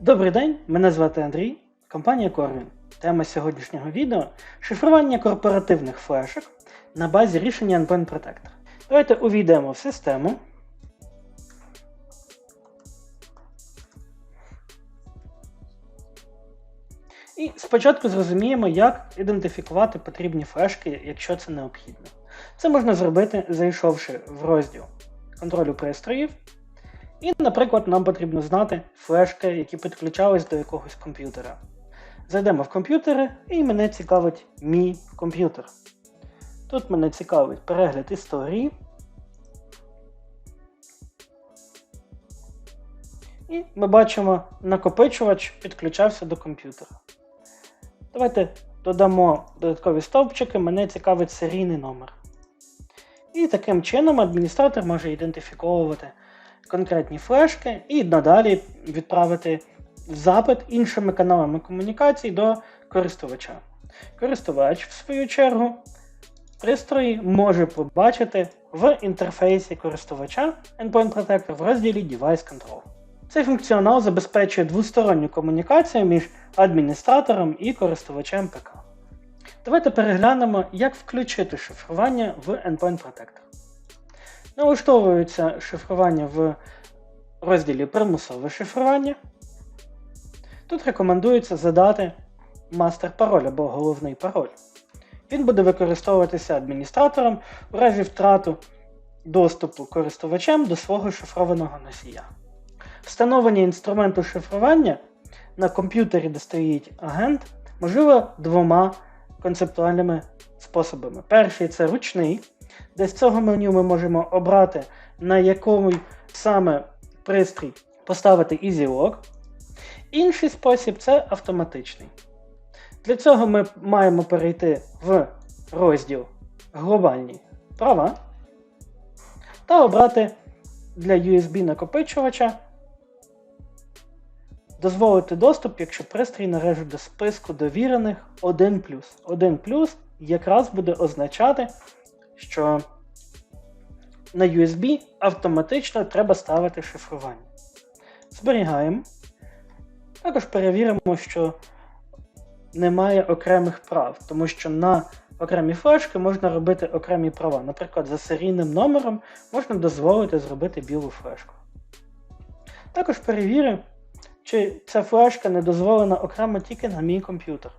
Добрий день, мене звати Андрій, компанія Corvin. Тема сьогоднішнього відео шифрування корпоративних флешок на базі рішення Endpoint Protector. Давайте увійдемо в систему. І спочатку зрозуміємо, як ідентифікувати потрібні флешки, якщо це необхідно. Це можна зробити, зайшовши в розділ контролю пристроїв. І, наприклад, нам потрібно знати флешки, які підключались до якогось комп'ютера. Зайдемо в комп'ютери, і мене цікавить мій комп'ютер. Тут мене цікавить перегляд історії. І ми бачимо, накопичувач підключався до комп'ютера. Давайте додамо додаткові стовпчики, мене цікавить серійний номер. І таким чином адміністратор може ідентифіковувати конкретні флешки і надалі відправити запит іншими каналами комунікацій до користувача. Користувач, в свою чергу, пристрої може побачити в інтерфейсі користувача Endpoint Protector в розділі Device Control. Цей функціонал забезпечує двосторонню комунікацію між адміністратором і користувачем ПК. Давайте переглянемо, як включити шифрування в Endpoint Protector. Налаштовується шифрування в розділі примусове шифрування. Тут рекомендується задати мастер-пароль або головний пароль. Він буде використовуватися адміністратором у разі втрату доступу користувачем до свого шифрованого носія. Встановлення інструменту шифрування на комп'ютері, де стоїть агент, можливо двома концептуальними способами. Перший це ручний, де з цього меню ми можемо обрати, на якому саме пристрій поставити EasyLock. Інший спосіб це автоматичний. Для цього ми маємо перейти в розділ Глобальні права та обрати для USB-накопичувача дозволити доступ, якщо пристрій належить до списку довірених 1. 1 якраз буде означати, що на USB автоматично треба ставити шифрування. Зберігаємо. Також перевіримо, що немає окремих прав, тому що на окремі флешки можна робити окремі права. Наприклад, за серійним номером можна дозволити зробити білу флешку. Також перевіримо, чи ця флешка не дозволена окремо тільки на мій комп'ютер.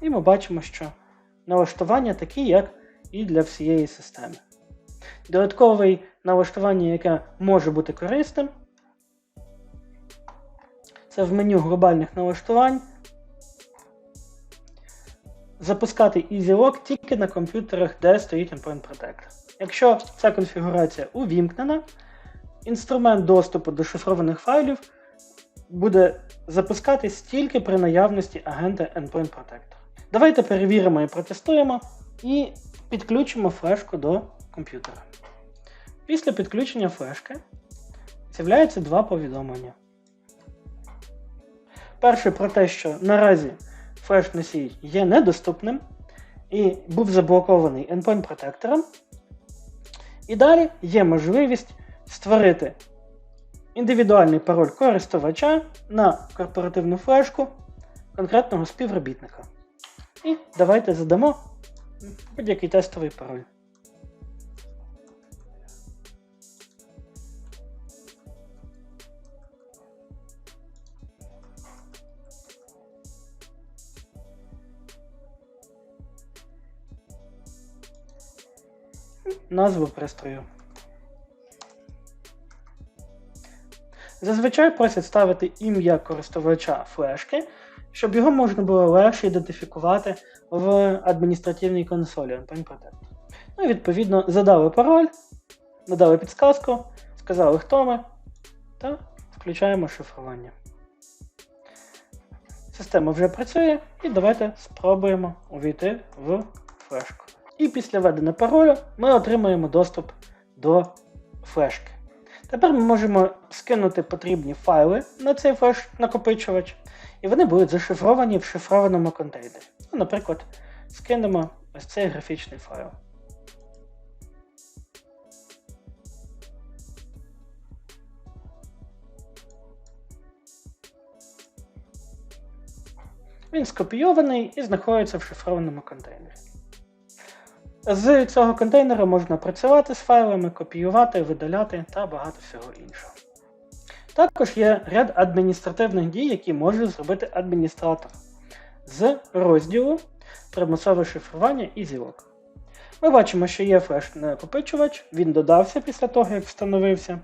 І ми бачимо, що налаштування такі, як і для всієї системи. Додаткове налаштування, яке може бути корисним, це в меню глобальних налаштувань. Запускати EasyLock тільки на комп'ютерах, де стоїть Endpoint Protector. Якщо ця конфігурація увімкнена, інструмент доступу до шифрованих файлів буде запускатись тільки при наявності агента Endpoint Protector. Давайте перевіримо і протестуємо і підключимо флешку до комп'ютера. Після підключення флешки з'являються два повідомлення. Перше про те, що наразі флеш-носій є недоступним і був заблокований endpoint протектором. І далі є можливість створити індивідуальний пароль користувача на корпоративну флешку конкретного співробітника. І давайте задамо будь-який тестовий пароль. Назву пристрою. Зазвичай просять ставити ім'я користувача флешки, щоб його можна було легше ідентифікувати в адміністративній консолі Endpoint Ну і відповідно задали пароль, надали підсказку, сказали, хто ми, та включаємо шифрування. Система вже працює, і давайте спробуємо увійти в флешку. І після введення паролю ми отримаємо доступ до флешки. Тепер ми можемо скинути потрібні файли на цей флеш-накопичувач, і вони будуть зашифровані в шифрованому контейнері. Ну, Наприклад, скинемо ось цей графічний файл. Він скопійований і знаходиться в шифрованому контейнері. З цього контейнера можна працювати з файлами, копіювати, видаляти та багато всього іншого. Також є ряд адміністративних дій, які може зробити адміністратор з розділу примусове шифрування і зілок. Ми бачимо, що є флеш-накопичувач, він додався після того, як встановився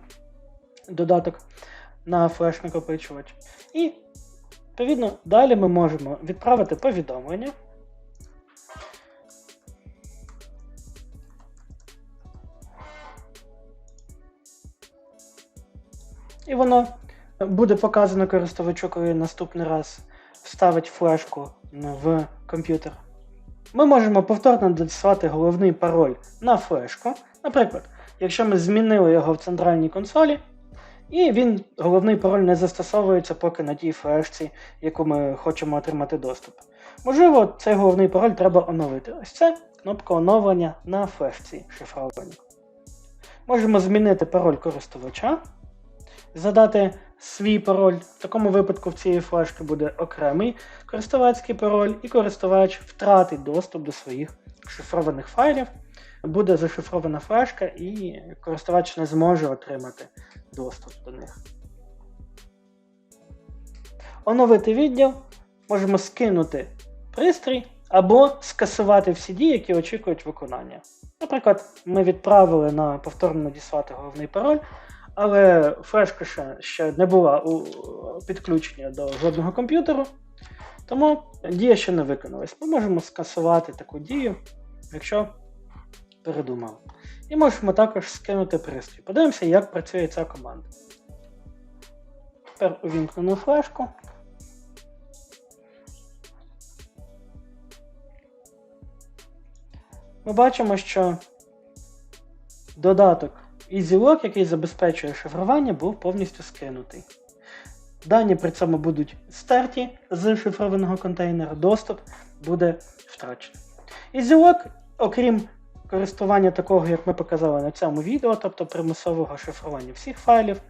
додаток на флеш-накопичувач. І, відповідно, далі ми можемо відправити повідомлення. І воно буде показано користувачу, коли наступний раз вставить флешку в комп'ютер. Ми можемо повторно надіслати головний пароль на флешку. Наприклад, якщо ми змінили його в центральній консолі, і він, головний пароль не застосовується поки на тій флешці, яку ми хочемо отримати доступ. Можливо, цей головний пароль треба оновити. Ось це кнопка оновлення на флешці шифровані. Можемо змінити пароль користувача, задати свій пароль. В такому випадку в цієї флешки буде окремий користувацький пароль, і користувач втратить доступ до своїх шифрованих файлів. Буде зашифрована флешка, і користувач не зможе отримати доступ до них. Оновити відділ можемо скинути пристрій або скасувати всі дії, які очікують виконання. Наприклад, ми відправили на повторно надіслати головний пароль, але флешка ще, ще не була у підключення до жодного комп'ютеру, тому дія ще не виконалась. Ми можемо скасувати таку дію, якщо передумали. І можемо також скинути пристрій. Подивимося, як працює ця команда. Тепер увімкнено флешку. Ми бачимо, що додаток EasyLock, який забезпечує шифрування, був повністю скинутий. Дані при цьому будуть стерті з шифрованого контейнера, доступ буде втрачений. EasyLock, окрім користування такого, як ми показали на цьому відео, тобто примусового шифрування всіх файлів,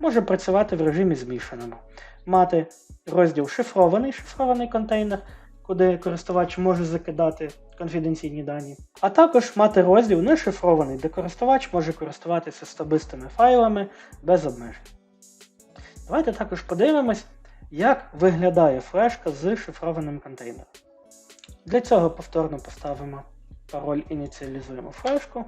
може працювати в режимі змішаному, мати розділ шифрований шифрований контейнер, куди користувач може закидати конфіденційні дані, а також мати розділ нешифрований, де користувач може користуватися особистими файлами без обмежень. Давайте також подивимось, як виглядає флешка з шифрованим контейнером. Для цього повторно поставимо пароль, ініціалізуємо флешку.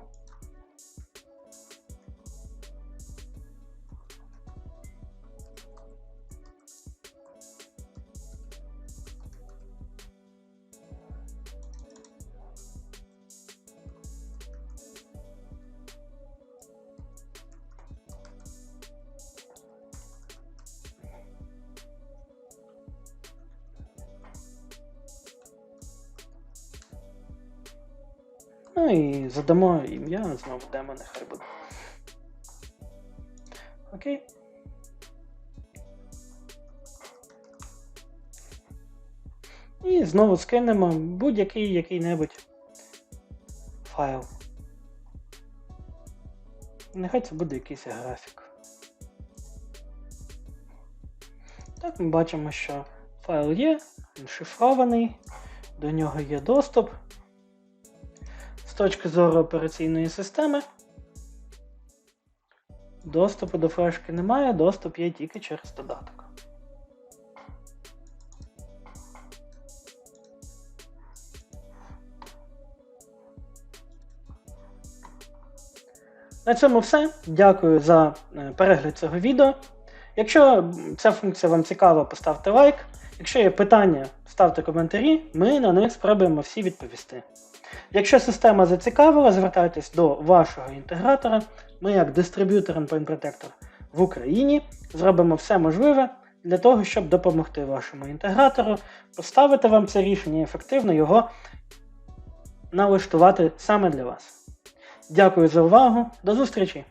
Ну і задамо ім'я, знову демо, нехай буде. Окей. І знову скинемо будь-який який-небудь файл. Нехай це буде якийсь графік. Так, ми бачимо, що файл є, він шифрований, до нього є доступ. З точки зору операційної системи, доступу до флешки немає, доступ є тільки через додаток. На цьому все. Дякую за е, перегляд цього відео. Якщо ця функція вам цікава, поставте лайк. Якщо є питання, ставте коментарі, ми на них спробуємо всі відповісти. Якщо система зацікавила, звертайтесь до вашого інтегратора. Ми, як дистриб'ютор Endpoint Protector в Україні, зробимо все можливе для того, щоб допомогти вашому інтегратору, поставити вам це рішення і ефективно його налаштувати саме для вас. Дякую за увагу, до зустрічі!